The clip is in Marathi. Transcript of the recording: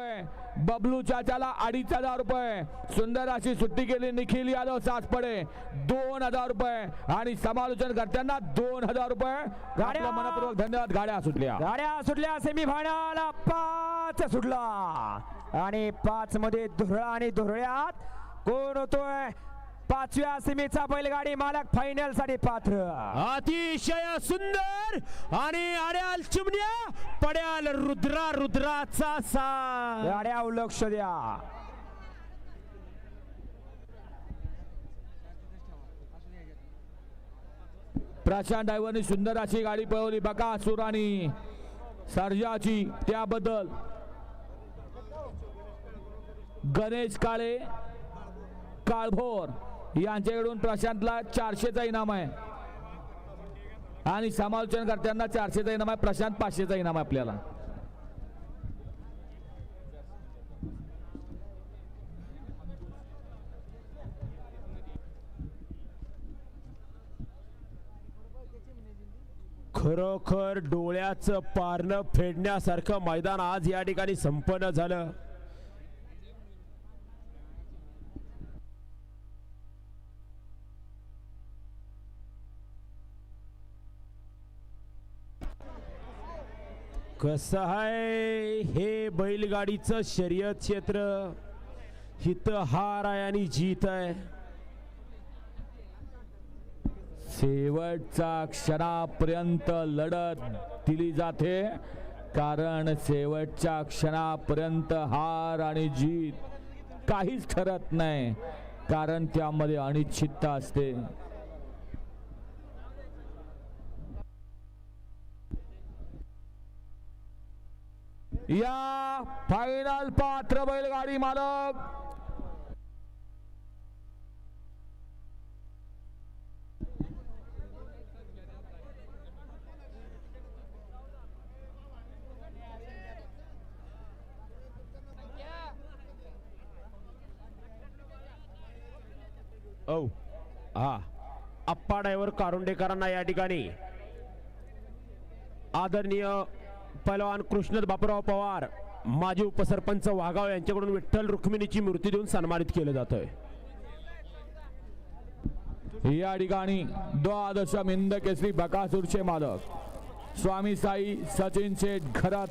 रुपये. बबलू चाचाला अडीच हजार रुपये. सुंदर अशी सुट्टी केली निखिल यादव सासपडे दोन हजार रुपये. आणि समालोचन करताना दोन हजार रुपये. गाड्या! मनपूर्वक धन्यवाद. गाड्या सुटल्या. गाड्या सुटल्या सेमीफायनल पाच सुटला. आणि पाच मध्ये धुरळा आणि धुरळ्यात कोण होतोय? पाचव्या सेमीचा बैलगाडी मालक फायनलसाठी पात्र. अतिशय सुंदर आणि अड्याल चिमण्या पड्याल रुद्रा रुद्राचा सा लक्ष द्या. प्रशांत ड्रायव्हरने सुंदर अशी गाडी पळवली. बका सुरानी सर्जाची त्याबद्दल. गणेश काळे काळभोर. यांच्याकडून प्रशांतला चारशेचा इनाम आहे. आणि समालोचन करताना चारशेचा इनाम आहे. प्रशांत पाचशेचा इनाम आहे आपल्याला. खरोखर डोळ्याचं पारणं फेडण्यासारखं मैदान आज या ठिकाणी संपन्न झालं. कसं आहे हे बैलगाडीचं शर्यत क्षेत्र? हिथं हार आहे आणि जीत आहे. शेवटच्या क्षणापर्यंत लढत दिली जाते कारण शेवटच्या क्षणापर्यंत हार आणि जीत काहीच ठरत नाही कारण त्यामध्ये अनिश्चितता असते. या फायनल पात्र बैलगाडी मालक. औ. हा. आप्पा ड्रायव्हर कारुंडेकरांना या ठिकाणी आदरणीय पैलवान कृष्ण बापूराव पवार माजी उपसरपंच वाघाव यांच्याकडून विठ्ठल रुक्मिणीची मूर्ती देऊन सन्मानित केलं जात आहे या ठिकाणी द्वादश मिंद केसरी बकासूरचे मालक स्वामी साई सचिन शेठ घरात